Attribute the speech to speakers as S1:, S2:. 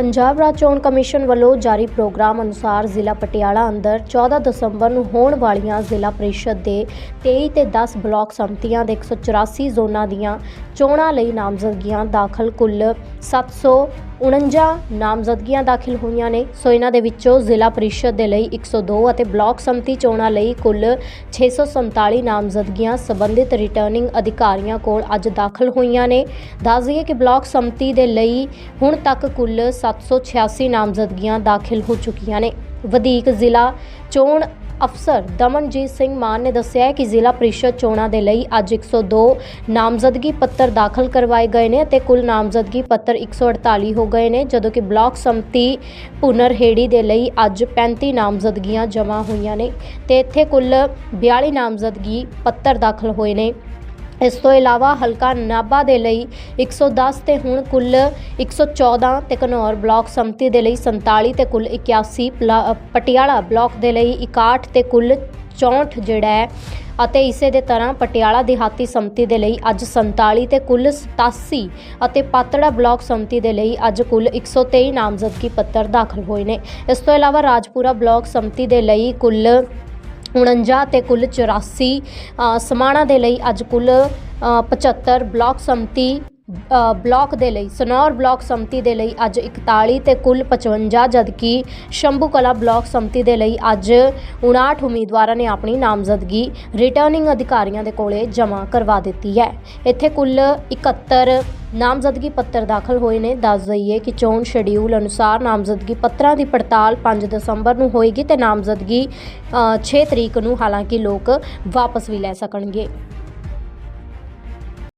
S1: ਪੰਜਾਬ ਰਾਜ ਚੋਣ ਕਮਿਸ਼ਨ ਵੱਲੋਂ ਜਾਰੀ ਪ੍ਰੋਗਰਾਮ ਅਨੁਸਾਰ ਜ਼ਿਲ੍ਹਾ ਪਟਿਆਲਾ ਅੰਦਰ 14 ਦਸੰਬਰ ਨੂੰ ਹੋਣ ਵਾਲੀਆਂ ਜ਼ਿਲ੍ਹਾ ਪ੍ਰੀਸ਼ਦ ਦੇ 23 ਤੇ 10 ਬਲਾਕ ਸੰਮਤੀਆਂ ਦੇ 184 ਜ਼ੋਨਾਂ ਦੀਆਂ ਚੋਣਾਂ ਲਈ ਨਾਮਜ਼ਦਗੀਆਂ ਦਾਖਲ ਕੁੱਲ 749 ਨਾਮਜ਼ਦਗੀਆਂ ਦਾਖਲ ਹੋਈਆਂ ਨੇ। ਸੋ ਇਹਨਾਂ ਦੇ ਵਿੱਚੋਂ ਜ਼ਿਲ੍ਹਾ ਪ੍ਰੀਸ਼ਦ ਦੇ ਲਈ 102 ਅਤੇ ਬਲਾਕ ਸੰਮਤੀ ਚੋਣਾਂ ਲਈ ਕੁੱਲ 647 ਨਾਮਜ਼ਦਗੀਆਂ ਸੰਬੰਧਿਤ ਰਿਟਰਨਿੰਗ ਅਧਿਕਾਰੀਆਂ ਕੋਲ ਅੱਜ ਦਾਖਲ ਹੋਈਆਂ ਨੇ। ਦੱਸ ਦਈਏ ਕਿ ਬਲਾਕ ਸੰਮਤੀ ਦੇ ਲਈ ਹੁਣ ਤੱਕ ਕੁੱਲ 786 ਨਾਮਜ਼ਦਗੀਆਂ ਦਾਖਲ ਹੋ ਚੁੱਕੀਆਂ ਨੇ। ਵਧੀਕ ਜ਼ਿਲ੍ਹਾ ਚੋਣ ਅਫਸਰ ਦਮਨਜੀਤ ਸਿੰਘ ਮਾਨ ਨੇ ਦੱਸਿਆ ਕਿ ਜ਼ਿਲ੍ਹਾ ਪ੍ਰੀਸ਼ਦ ਚੋਣਾਂ ਦੇ ਲਈ ਅੱਜ 102 ਨਾਮਜ਼ਦਗੀ ਪੱਤਰ ਦਾਖਲ ਕਰਵਾਏ ਗਏ ਨੇ ਅਤੇ ਕੁੱਲ ਨਾਮਜ਼ਦਗੀ ਪੱਤਰ 148 ਹੋ ਗਏ ਨੇ, ਜਦੋਂ ਕਿ ਬਲਾਕ ਸੰਮਤੀ ਪੁਨਰਹੇੜੀ ਦੇ ਲਈ ਅੱਜ 35 ਨਾਮਜ਼ਦਗੀਆਂ ਜਮ੍ਹਾਂ ਹੋਈਆਂ ਨੇ ਤੇ ਇੱਥੇ ਕੁੱਲ 42 ਨਾਮਜ਼ਦਗੀ ਪੱਤਰ ਦਾਖਲ ਹੋਏ ਨੇ। ਇਸ ਤੋਂ ਇਲਾਵਾ ਹਲਕਾ ਨਾਭਾ ਦੇ ਲਈ 110 ਤੇ ਹੁਣ ਕੁੱਲ 114 ਤੇ ਘਨੌਰ ਬਲਾਕ ਸੰਮਤੀ ਦੇ ਲਈ 47 ਤੇ ਕੁੱਲ 81 ਪਲਾ- ਪਟਿਆਲਾ ਬਲਾਕ ਦੇ ਲਈ 61 ਤੇ ਕੁੱਲ 64 ਜਿਹੜਾ ਹੈ, ਅਤੇ ਇਸੇ ਦੇ ਤਰ੍ਹਾਂ ਪਟਿਆਲਾ ਦਿਹਾਤੀ ਸੰਮਤੀ ਦੇ ਲਈ ਅੱਜ 47 ਤੇ ਕੁੱਲ 87 ਅਤੇ ਪਾਤੜਾ ਬਲਾਕ ਸੰਮਤੀ ਦੇ ਲਈ ਅੱਜ ਕੁੱਲ 123 ਨਾਮਜ਼ਦਗੀ ਪੱਤਰ ਦਾਖਲ ਹੋਏ ਨੇ। ਇਸ ਤੋਂ ਇਲਾਵਾ ਰਾਜਪੁਰਾ ਬਲਾਕ ਸੰਮਤੀ ਦੇ ਲਈ ਕੁੱਲ 49 ਤੇ ਕੁੱਲ 84 ਸਮਾਣਾ ਦੇ ਲਈ ਅੱਜ ਕੁੱਲ ਅ, 75 ਬਲਾਕ ਸੰਮਤੀ ਅ, ਬਲਾਕ ਦੇ ਲਈ ਸਨੌਰ ਬਲਾਕ ਸੰਮਤੀ ਦੇ ਲਈ ਅੱਜ 41 ਤੇ ਕੁੱਲ 55 ਜਦਕਿ ਸ਼ੰਭੂ ਕਲਾ ਬਲਾਕ ਸੰਮਤੀ ਦੇ ਲਈ ਅੱਜ 59 ਉਮੀਦਵਾਰਾਂ ਨੇ ਆਪਣੀ ਨਾਮਜ਼ਦਗੀ ਰਿਟਰਨਿੰਗ ਅਧਿਕਾਰੀਆਂ ਦੇ ਕੋਲੇ ਜਮ੍ਹਾਂ ਕਰਵਾ ਦਿੱਤੀ ਹੈ। ਇੱਥੇ ਕੁੱਲ 71 ਨਾਮਜ਼ਦਗੀ ਪੱਤਰ ਦਾਖਲ ਹੋਏ ਨੇ। ਦੱਸ ਦਈਏ ਕਿ ਚੋਣ ਸ਼ਡਿਊਲ ਅਨੁਸਾਰ ਨਾਮਜ਼ਦਗੀ ਪੱਤਰਾਂ ਦੀ ਪੜਤਾਲ 5 ਦਸੰਬਰ ਨੂੰ ਹੋਏਗੀ ਤੇ ਨਾਮਜ਼ਦਗੀ ਅ, 6 ਤਰੀਕ ਨੂੰ ਹਾਲਾਂਕਿ ਲੋਕ ਵਾਪਸ ਵੀ ਲੈ ਸਕਣਗੇ।